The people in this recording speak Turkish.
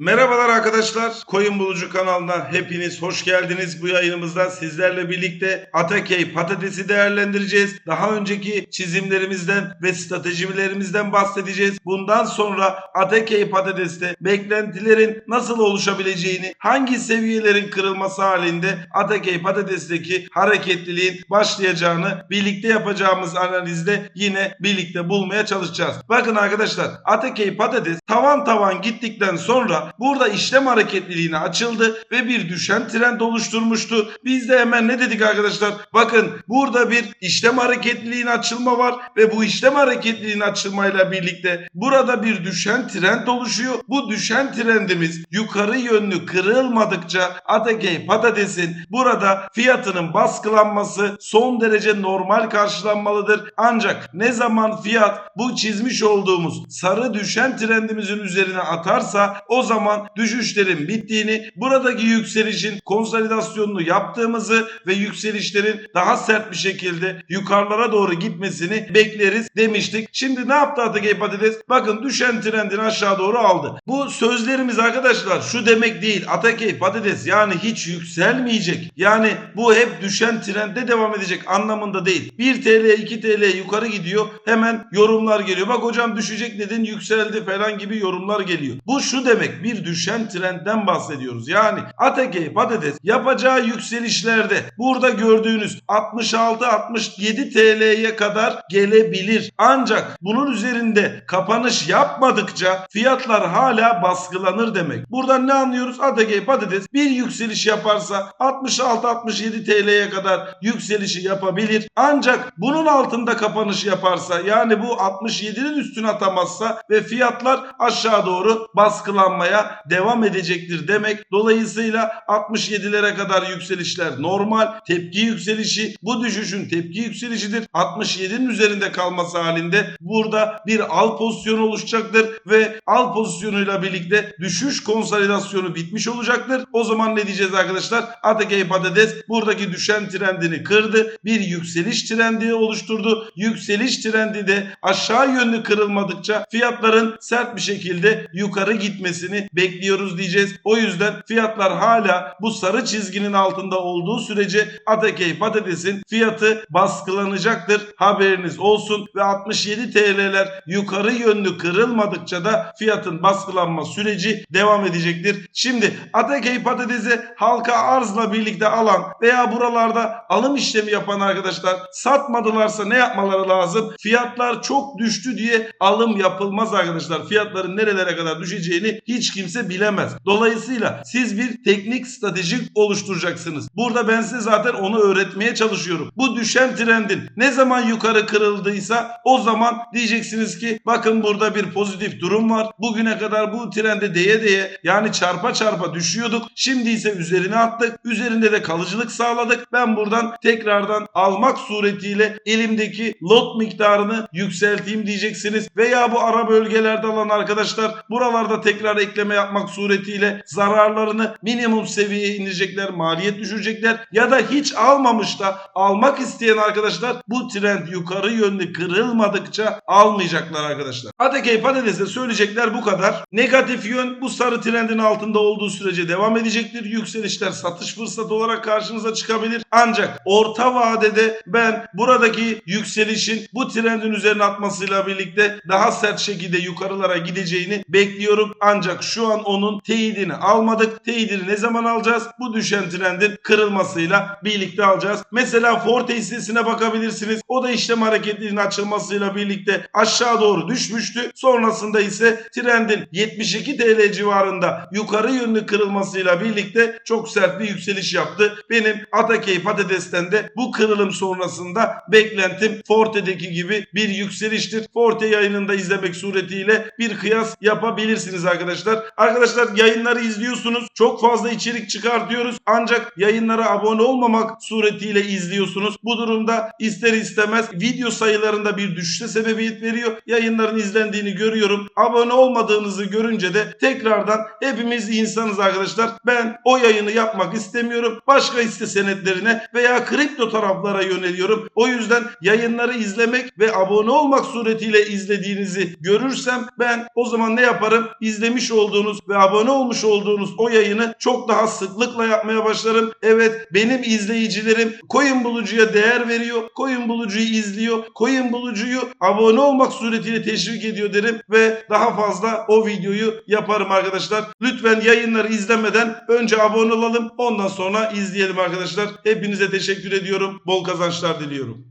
Merhabalar arkadaşlar. Koyun Bulucu kanalına hepiniz hoş geldiniz. Bu yayınımızda sizlerle birlikte Atakey patatesi değerlendireceğiz. Daha önceki çizimlerimizden ve stratejilerimizden bahsedeceğiz. Bundan sonra Atakey patateste beklentilerin nasıl oluşabileceğini, hangi seviyelerin kırılması halinde Atakey patatesteki hareketliliğin başlayacağını birlikte yapacağımız analizde yine birlikte bulmaya çalışacağız. Bakın arkadaşlar Atakey patates tavan tavan gittikten sonra burada işlem hareketliliğine açıldı ve bir düşen trend oluşturmuştu. Biz de hemen ne dedik arkadaşlar? Bakın burada bir işlem hareketliliğin açılma var ve bu işlem hareketliliğin açılmayla birlikte burada bir düşen trend oluşuyor. Bu düşen trendimiz yukarı yönlü kırılmadıkça Atakey patatesin burada fiyatının baskılanması son derece normal karşılanmalıdır. Ancak ne zaman fiyat bu çizmiş olduğumuz sarı düşen trendimizin üzerine atarsa o zaman düşüşlerin bittiğini, buradaki yükselişin konsolidasyonunu yaptığımızı ve yükselişlerin daha sert bir şekilde yukarılara doğru gitmesini bekleriz demiştik. Şimdi ne yaptı Atakey Patates? Bakın düşen trendini aşağı doğru aldı. Bu sözlerimiz arkadaşlar şu demek değil. Atakey Patates yani hiç yükselmeyecek. Yani bu hep düşen trende devam edecek anlamında değil. 1 TL 2 TL yukarı gidiyor. Hemen yorumlar geliyor. Bak hocam düşecek dedin yükseldi falan gibi yorumlar geliyor. Bu şu demek bir düşen trendden bahsediyoruz. Yani Atakey Patates yapacağı yükselişlerde burada gördüğünüz 66-67 TL'ye kadar gelebilir. Ancak bunun üzerinde kapanış yapmadıkça fiyatlar hala baskılanır demek. Buradan ne anlıyoruz? Atakey Patates bir yükseliş yaparsa 66-67 TL'ye kadar yükselişi yapabilir. Ancak bunun altında kapanış yaparsa yani bu 67'nin üstüne atamazsa ve fiyatlar aşağı doğru baskılanmaya devam edecektir demek. Dolayısıyla 67'lere kadar yükselişler normal. Tepki yükselişi bu düşüşün tepki yükselişidir. 67'nin üzerinde kalması halinde burada bir al pozisyonu oluşacaktır ve al pozisyonuyla birlikte düşüş konsolidasyonu bitmiş olacaktır. O zaman ne diyeceğiz arkadaşlar? Atakey Patates buradaki düşen trendini kırdı. Bir yükseliş trendi oluşturdu. Yükseliş trendi de aşağı yönlü kırılmadıkça fiyatların sert bir şekilde yukarı gitmesini bekliyoruz diyeceğiz. O yüzden fiyatlar hala bu sarı çizginin altında olduğu sürece Atakey patatesin fiyatı baskılanacaktır. Haberiniz olsun ve 67 TL'ler yukarı yönlü kırılmadıkça da fiyatın baskılanma süreci devam edecektir. Şimdi Atakey patatesi halka arzla birlikte alan veya buralarda alım işlemi yapan arkadaşlar satmadılarsa ne yapmaları lazım? Fiyatlar çok düştü diye alım yapılmaz arkadaşlar. Fiyatların nerelere kadar düşeceğini hiç kimse bilemez. Dolayısıyla siz bir teknik strateji oluşturacaksınız. Burada ben size zaten onu öğretmeye çalışıyorum. Bu düşen trendin ne zaman yukarı kırıldıysa o zaman diyeceksiniz ki bakın burada bir pozitif durum var. Bugüne kadar bu trende değe değe yani çarpa çarpa düşüyorduk. Şimdi ise üzerine attık. Üzerinde de kalıcılık sağladık. Ben buradan tekrardan almak suretiyle elimdeki lot miktarını yükselteyim diyeceksiniz. Veya bu ara bölgelerde alan arkadaşlar buralarda tekrar ekleme yapmak suretiyle zararlarını minimum seviyeye indirecekler, maliyet düşürecekler ya da hiç almamış da almak isteyen arkadaşlar bu trend yukarı yönlü kırılmadıkça almayacaklar arkadaşlar. Atakey patatese söyleyecekler bu kadar. Negatif yön bu sarı trendin altında olduğu sürece devam edecektir. Yükselişler satış fırsatı olarak karşınıza çıkabilir. Ancak orta vadede ben buradaki yükselişin bu trendin üzerine atmasıyla birlikte daha sert şekilde yukarılara gideceğini bekliyorum. Ancak şu an onun teyidini almadık. Teyidini ne zaman alacağız? Bu düşen trendin kırılmasıyla birlikte alacağız. Mesela Forte hissesine bakabilirsiniz. O da işlem hareketliliğinin açılmasıyla birlikte aşağı doğru düşmüştü. Sonrasında ise trendin 72 TL civarında yukarı yönlü kırılmasıyla birlikte çok sert bir yükseliş yaptı. Benim Atakey patatesten de bu kırılım sonrasında beklentim Forte'deki gibi bir yükseliştir. Forte yayınında izlemek suretiyle bir kıyas yapabilirsiniz arkadaşlar. Arkadaşlar yayınları izliyorsunuz. Çok fazla içerik çıkartıyoruz. Ancak yayınlara abone olmamak suretiyle izliyorsunuz. Bu durumda ister istemez video sayılarında bir düşüşe sebebiyet veriyor. Yayınların izlendiğini görüyorum. Abone olmadığınızı görünce de tekrardan hepimiz insanız arkadaşlar. Ben o yayını yapmak istemiyorum. Başka hisse senetlerine veya kripto taraflara yöneliyorum. O yüzden yayınları izlemek ve abone olmak suretiyle izlediğinizi görürsem ben o zaman ne yaparım? İzlemiş olduğunuz ve abone olmuş olduğunuz o yayını çok daha sıklıkla yapmaya başlarım. Evet benim izleyicilerim Coin Bulucu'ya değer veriyor. Coin Bulucu'yu izliyor. Coin Bulucu'yu abone olmak suretiyle teşvik ediyor derim ve daha fazla o videoyu yaparım arkadaşlar. Lütfen yayınları izlemeden önce abone olalım ondan sonra izleyelim arkadaşlar. Hepinize teşekkür ediyorum. Bol kazançlar diliyorum.